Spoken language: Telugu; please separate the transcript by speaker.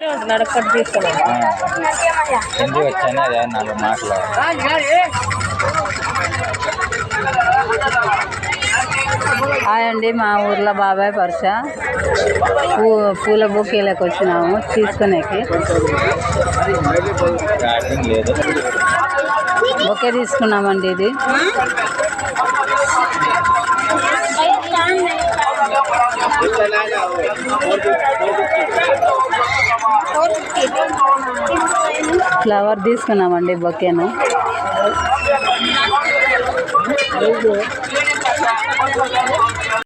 Speaker 1: నడకట్
Speaker 2: వచ్చాను అదే నాలుగు మాటలు
Speaker 3: హాయ్ అండి మా ఊర్లో బాబాయ్ పరుస పూ పూల బొకేలకు వచ్చినాము తీసుకునేకి.
Speaker 2: గార్డెన్ లేదు
Speaker 3: బొకే తీసుకున్నామండి ఇది. ఫ్లవర్ తీసుకున్నామండి బొకేను.